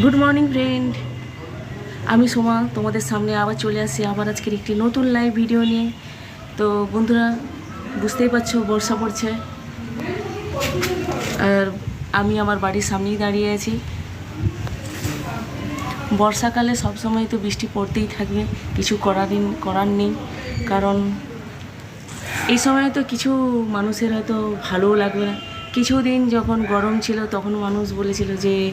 Good morning friend আমি সোমা, তোমাদের সামনে আবার চলে আসি, আবার আজকের একটি নতুন লাইভ ভিডিও নিয়ে। তো বন্ধুরা, বুঝতেই পারছ, বর্ষা পড়ছে। আর আমি আমার বাড়ির সামনেই দাঁড়িয়ে আছি। বর্ষাকালে সবসময় তো বৃষ্টি পড়তেই থাকবে, কিছু করারই করার নেই। কারণ এই সময় তো কিছু মানুষের হয়তো ভালোও লাগবে না। কিছুদিন যখন গরম ছিল, তখন মানুষ বলেছিল যে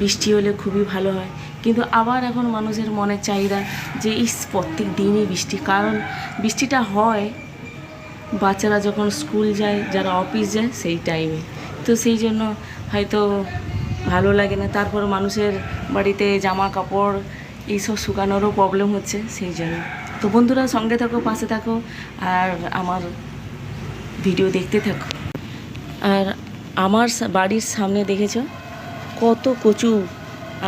বৃষ্টি হলে খুবই ভালো হয়। কিন্তু আবার এখন মানুষের মনের চাহিদা যে, ইস, প্রত্যেক দিনই বৃষ্টি। কারণ বৃষ্টিটা হয় বাচ্চারা যখন স্কুল যায়, যারা অফিস যায় সেই টাইমে তো সেই জন্য হয়তো ভালো লাগে না। তারপর মানুষের বাড়িতে জামা কাপড় এইসব শুকানোরও প্রবলেম হচ্ছে সেই জন্য। তো বন্ধুরা সঙ্গে থাকো, পাশে থাকো, আর আমার ভিডিও দেখতে থাকো। আর আমার বাড়ির সামনে দেখেছ? কত কচু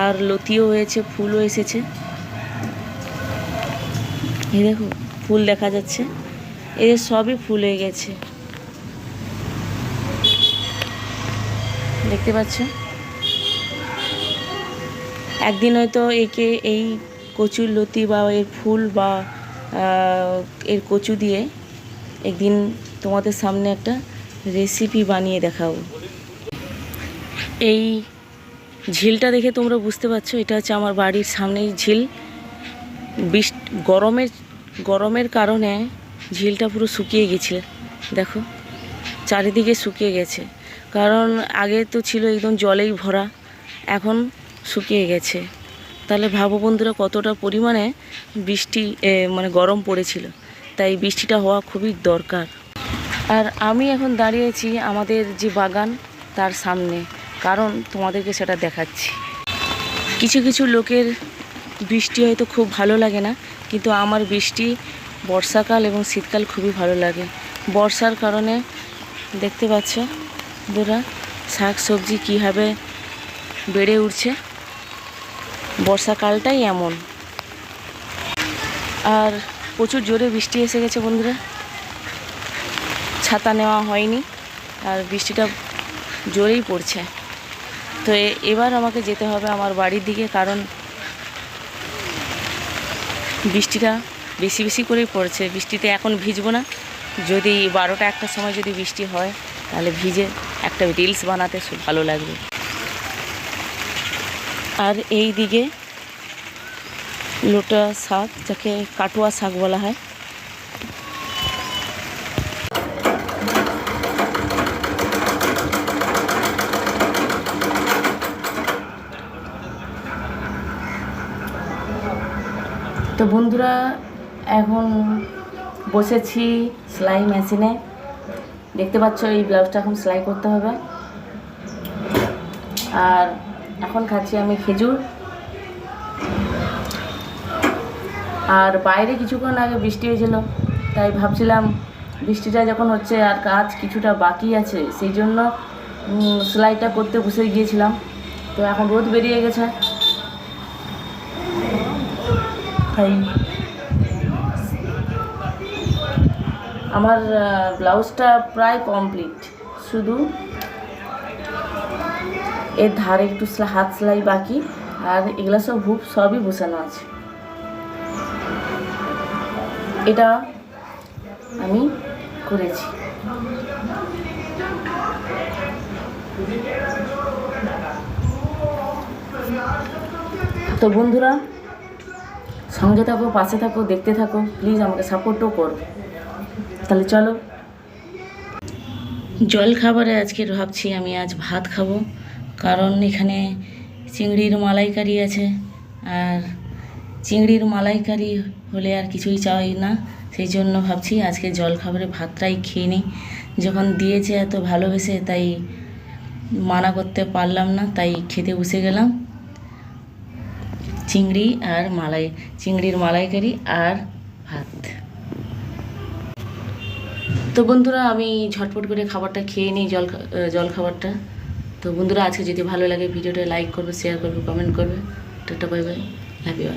আর লতিও হয়েছে, ফুলও এসেছে। এই দেখো, ফুল দেখা যাচ্ছে। এদের সবই ফুল হয়ে গেছে। দেখতে পাচ্ছ? একদিন হয়তো একে এই কচুর লতি বা এর ফুল বা এর কচু দিয়ে একদিন তোমাদের সামনে একটা রেসিপি বানিয়ে দেখাবো এই ঝিলটা দেখে তোমরা বুঝতে পারছ, এটা হচ্ছে আমার বাড়ির সামনেই ঝিল। বৃষ্টি গরমের গরমের কারণে ঝিলটা পুরো শুকিয়ে গেছে দেখো, চারিদিকে শুকিয়ে গেছে। কারণ আগে তো ছিল একদম জলেই ভরা, এখন শুকিয়ে গেছে। তাহলে ভাবো বন্ধুরা কতটা পরিমাণে বৃষ্টি মানে গরম পড়েছিল। তাই বৃষ্টিটা হওয়া খুবই দরকার। আর আমি এখন দাঁড়িয়েছি আমাদের যে বাগান তার সামনে, কারণ তোমাদেরকে সেটা দেখাচ্ছি। কিছু কিছু লোকের বৃষ্টি হয়তো খুব ভালো লাগে না, কিন্তু আমার বৃষ্টি বর্ষাকাল এবং শীতকাল খুবই ভালো লাগে। বর্ষার কারণে দেখতে পাচ্ছ বন্ধুরা শাক সবজি কীভাবে বেড়ে উঠছে? বর্ষাকালটাই এমন। আর প্রচুর জোরে বৃষ্টি এসে গেছে বন্ধুরা। ছাতা নেওয়া হয়নি আর বৃষ্টিটা জোরেই পড়ছে। তো এবার আমাকে যেতে হবে আমার বাড়ির দিকে কারণ বৃষ্টিটা বেশি বেশি করেই পড়ছে। বৃষ্টিতে এখন ভিজবো না। যদি বারোটা একটার সময় যদি বৃষ্টি হয়, তাহলে ভিজে একটা রিলস বানাতে ভালো লাগবে। আর এই দিকে লোটা শাক, যাকে কাটুয়া শাক বলা হয় তো বন্ধুরা, এখন বসেছি সেলাই মেশিনে। দেখতে পাচ্ছ, এই ব্লাউজটা এখন সেলাই করতে হবে। আর এখন খাচ্ছি আমি খেজুর। আর বাইরে কিছুক্ষণ আগে বৃষ্টি হয়েছিল, তাই ভাবছিলাম বৃষ্টিটা যখন হচ্ছে আর কাজ কিছুটা বাকি আছে, সেই জন্য সেলাইটা করতে বসে গিয়েছিলাম। তো এখন রোদ বেরিয়ে গেছে। তাই আমার ব্লাউজটা প্রায় কমপ্লিট শুধু এর ধারে একটু হাত সেলাই বাকি, আর এগুলো সব হুপ সবই বসানো আছে। এটা আমি করেছি। তো বন্ধুরা সঙ্গে থাকো, পাশে থাকো, দেখতে থাকো প্লিজ আমাকে সাপোর্টও করো। তাহলে চলো। জল খাবারে আজকে ভাবছি আমি আজ ভাত খাব, কারণ এখানে চিংড়ির মালাইকারি আছে, আর চিংড়ির মালাইকারি হলে আর কিছুই চাই না, সেই জন্য ভাবছি আজকে জল খাবারে ভাতটাই খেয়ে নিই। যখন দিয়েছে এত ভালোবেসে, তাই মানা করতে পারলাম না, তাই খেতে বসে গেলাম। চিংড়ি আর মালাই, চিংড়ির মালাইকারি আর ভাত। তো বন্ধুরা, আমি ঝটপট করে খাবারটা খেয়ে নিই, জল জল খাবারটা। তো বন্ধুরা, আজকে যদি ভালো লাগে, ভিডিওটা লাইক করবে শেয়ার করবে কমেন্ট করবে। Tata bye bye happy you